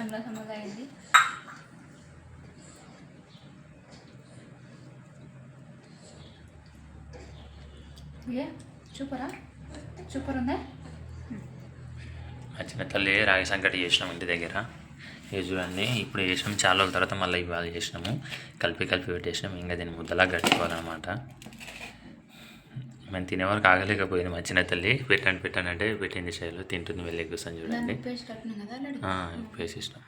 Sun glass అయింది ఏ? సూపరా super ఉందా చిన్న తల్లి రాగి సంకటి చేసినాం ఇంటి దగ్గర. ఇది చూడండి ఇప్పుడు చేసినాం. చాలా రోజుల తర్వాత మళ్ళీ ఇవాళ చేసినాము. కలిపి కలిపి పెట్టేసినాం. ఇంకా దీన్ని ముద్దలా కట్టుకోవాలన్నమాట మేము తినేవారికి ఆగలేకపోయింది మా చిన్న తల్లి. పెట్టండి పెట్టండి అంటే పెట్టింది శైలు తింటుంది వెళ్ళి కూర్చొని చూడండి. వేసేసినాం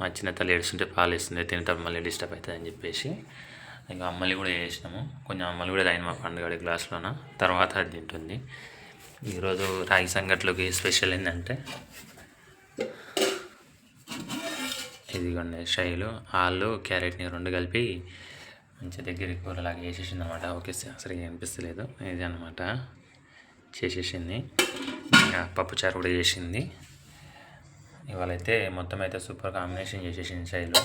మా చిన్న తల్లి ఏడుస్తుంటే పాలు ఇస్తుంది తింటాం మళ్ళీ డిస్టర్బ్ అవుతుంది అని చెప్పేసి ఇంకా అమ్మలి కూడా చేసినాము. కొంచెం అమ్మలు కూడా తాగింది మా పండుగ గ్లాస్లోన. తర్వాత అది తింటుంది. ఈరోజు రాగి సంగట్లోకి స్పెషల్ ఏంటంటే ఇదిగోండి శైలు ఆలు క్యారెట్ని రెండు కలిపి మంచి దగ్గర కూరలాగా చేసేసింది అనమాట ఓకే సరిగా అనిపిస్తలేదు. ఇది అనమాట చేసేసింది. ఇంకా పప్పుచారు కూడా చేసింది. ఇవాళ అయితే మొత్తం అయితే సూపర్ కాంబినేషన్ చేసేసింది శైలు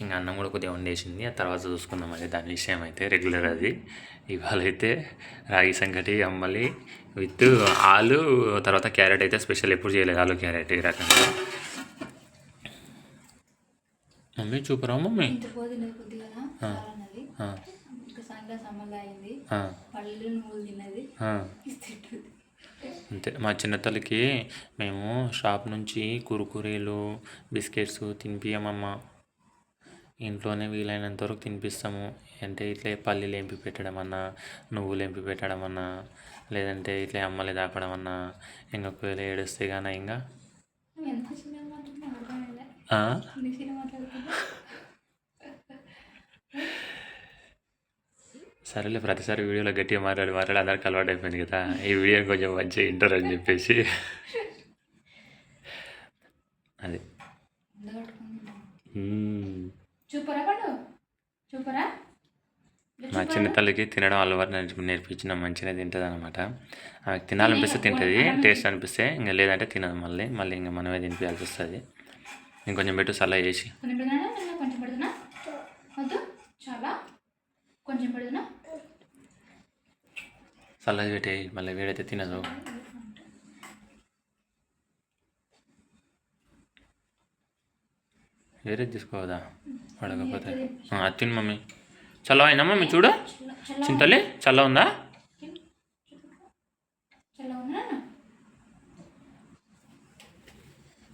ఇంకా అన్నం కూడా కొద్దిగా వండేసింది. ఆ తర్వాత చూసుకుందాం అది దాని విషయం అయితే రెగ్యులర్ అది. ఇవాళ అయితే రాగి సంగటి అమ్మలి విత్ ఆలు తర్వాత క్యారెట్ అయితే స్పెషల్ ఎప్పుడు చేయలేదు. ఆలు క్యారెట్ ఈ రకంగా మమ్మీ చూపరా మమ్మీ ఇంత పోదినది కొద్దిగా అన్నది ఆ, ఇంకా సన్ గ్లాస్ అమ్మగా అయింది ఆ, పళ్ళు నువ్వులు తిన్నది. ఆ. తింటుంది. అంతే. మా చిన్న తల్లికి మేము షాప్ నుంచి కురుకురీలు బిస్కెట్స్ తినిపియమమ్మ ఇంట్లోనే వీలైనంత వరకు తినిపిస్తాము. అంటే ఇట్లా పల్లీలు ఎంపి పెట్టడం అన్నా నువ్వులు ఎంపి పెట్టడం అన్నా లేదంటే ఇట్లా అమ్మలే దాపడం అన్నా ఇంకా ఒకవేళ ఏడుస్తే కానీ ఇంకా నువ్వు ఎంత చిన్నగా మాట్లాడుతున్నావు అర్థమైందా ఆ? నీ చిన్న మాట్లాడుతున్నా సరేలే ప్రతిసారి వీడియోలో గట్టిగా మాట్లాడి మాట్లాడి అందరికి అలవాటు అయిపోయింది కదా. ఈ వీడియో కొంచెం మంచిగా ఇంటర్ అని చెప్పేసి. అది. మా చిన్న తల్లికి తినడం అలవాటు నేర్పి- నేర్పించిన మంచిగా తింటుంది అనమాట ఆమెకు తినాలనిపిస్తే తింటుంది టేస్ట్ అనిపిస్తే ఇంకా లేదంటే తినదు మళ్ళీ. మళ్ళీ ఇంకా మనమే తినిపించాల్సి వస్తుంది. ఇంకొంచెం పెట్టు సల్లా చేసి. కొంచెం పెడుతున్నా? ఇంకా కొంచెం పెడుతున్నా వద్దు చాలా కొంచెం పెడుతున్నా సల్లా పెట్టే మళ్ళీ వేడైతే తినదు వేరే తీసుకోవదా పడకపోతే ఆ, అది తిను మమ్మీ చల్ల అయినా మమ్మీ చూడు చింతలే చల్ల ఉందా చాలా ఉందా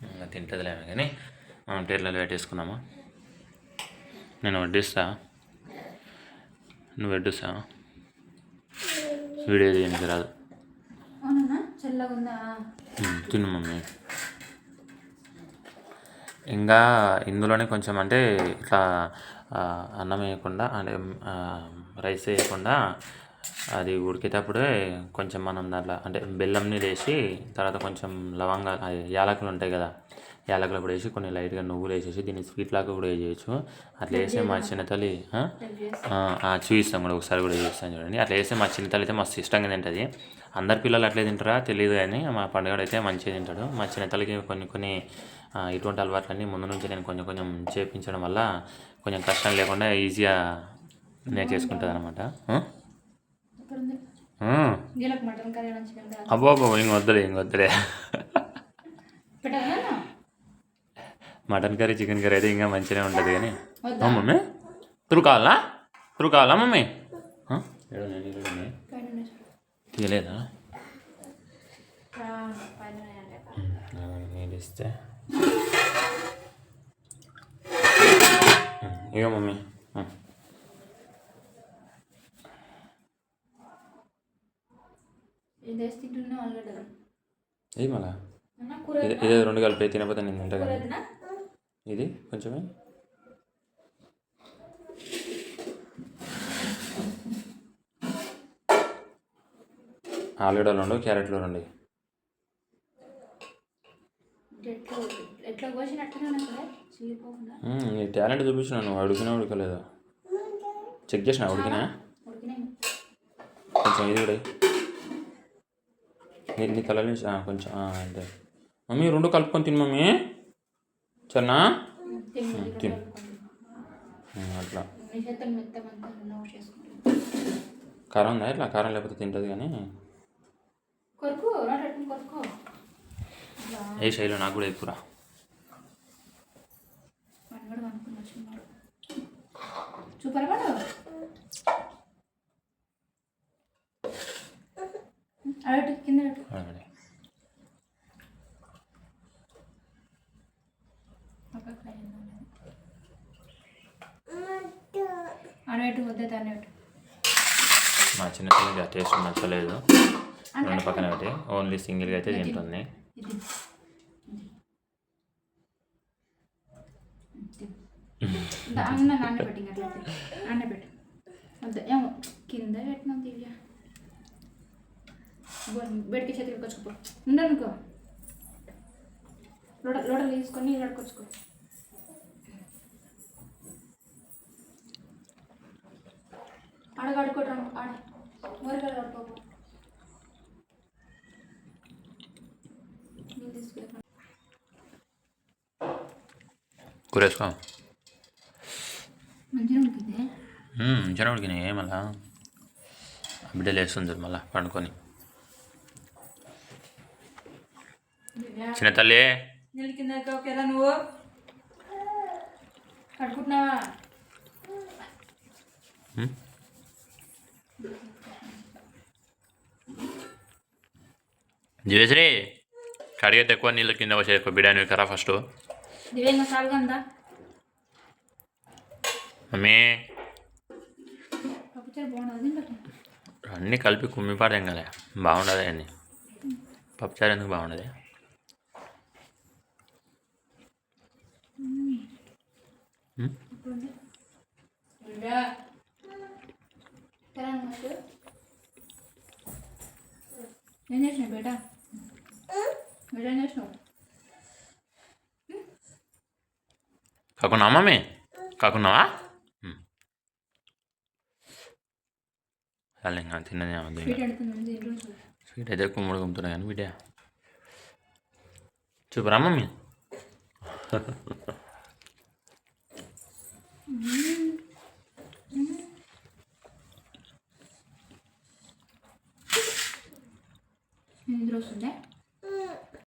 ఇంకా తింటుందిలే ఆమె కానీ మనం టేర్లలో పెట్టేసుకుందామా నేను వడ్డిస్తా నువ్వు వడ్డిస్తా వీడియో తీయడానికి రాదు. తిను మమ్మీ. ఇంకా ఇందులోనే కొంచెం అంటే ఇట్లా అన్నం వేయకుండా అంటే రైస్ వేయకుండా అది ఉడికేటప్పుడే కొంచెం మనం దాంట్లో అంటే బెల్లం నీళ్ళు వేసి తర్వాత కొంచెం లవంగా అది యాలకులు ఉంటాయి కదా యాలకులు కూడా వేసి కొన్ని లైట్గా నువ్వులు వేసేసి దీన్ని స్వీట్ లాగా కూడా వేయచ్చు. అట్లా వేస్తే మా చిన్న తల్లి చూపిస్తాం కూడా ఒకసారి కూడా చూపిస్తాను చూడండి. అట్లా వేస్తే మా చిన్న తల్లి అయితే మస్తు ఇష్టంగా తింటుంది. అందరి పిల్లలు అట్లే తింటారా? తెలియదు కానీ మా పండుగ అయితే మంచిగా తింటాడు. మా చిన్న తల్లికి కొన్ని కొన్ని ఇటువంటి అలవాట్లన్నీ ముందు నుంచి నేను కొంచెం కొంచెం చేపించడం వల్ల కొంచెం కష్టం లేకుండా ఈజీగా నేను చేసుకుంటుంది అనమాట అబ్బో అబ్బో ఇంక వద్దులే ఇంక వద్దులే. మటన్ కర్రీ చికెన్ కర్రీ అయితే ఇంకా మంచిగానే ఉంటుంది కానీ వద్దా? ఆ, మమ్మీ తురు కావాలా తురు కావాలా మమ్మీ ఆ? ఏడో నేను ఈరోజు ఉన్నాయి. పైన ఉన్నాయి చూడు. తీయలేదా ఆ, పైన ఉన్నాయండి. నీళ్ళు ఇస్తే ఇక మమ్మీ ఆ. ఇది వేసి తింటున్నా ఆల్రెడీ ఇది మళ్ళా అన్న కూర ఇది ఇదే రెండు కలిపి తినకపోతే నేను తింటా కూర కానీ వద్దునా? ఇది కొంచెమే. ఆలుగడ్డలు రెండు క్యారెట్లు రెండు నీ టాలెంట్ చూపించిన నువ్వు అడిగినా ఉడకలేదు. చెక్ చేసిన ఉడికినా? కొంచెం ఇది కూడా నీ ఆ, కొంచెం అంతే. మమ్మీ రెండు కలుపుకొని తిను మమ్మీ. చన్నా? అట్లా. కారం ఉందా ఇట్లా? కారం లేకపోతే తింటుంది కానీ. ఏ శైలి నాకు కూడా ఎక్కువ చూపరా మా చిన్న పిల్లకి ఆ టేస్ట్ నచ్చలేదు. రెండు పక్కన పెట్టి. ఓన్లీ సింగిల్గా అయితే తింటుంది. అన్న నాన్నబెట్టి నాన్నబెట్టు వద్ద. ఏమో కింద పెట్టినా దివ్య. బెడ్కి చేతికి కొచ్చుకో ఉండనుకో లోడ లోడలు తీసుకొని కడుకొచ్చుకో ఆడ కడుకోవటం ఆడ ఊరికాడ కడుకో నీళ్ళు తీసుకెళ్ళి కూరేసుకో. మంచిగా ఉడికింది? మంచిగా ఉడికినాయి బిడ్డ లేస్తుంది మళ్ళా పండుకొని. చిన్న తల్లి. కింద ఓకేరా నువ్వు? కడుకుంటున్నావా జయశ్రీ కడిగితే ఎక్కువ నీళ్ళు కింద వచ్చే బిర్యానీ కరా ఫస్ట్. మమ్మీ. అన్నీ కలిపి కుమ్మిపాడేం కదా బాగుండదు అన్నీ పప్పుచారు ఎందుకు బాగుండదు? ఏం చేసినావు బేటా? ఏం చేసినావు కాకున్నావా మమ్మీ కాకున్నావా చాలు ఇంకా తిన్నది స్వీట్ అయితే కుమ్ముడు కుమ్ముతున్నా కానీ బిడ్డ చూపరా మమ్మీ నిద్ర వస్తుందా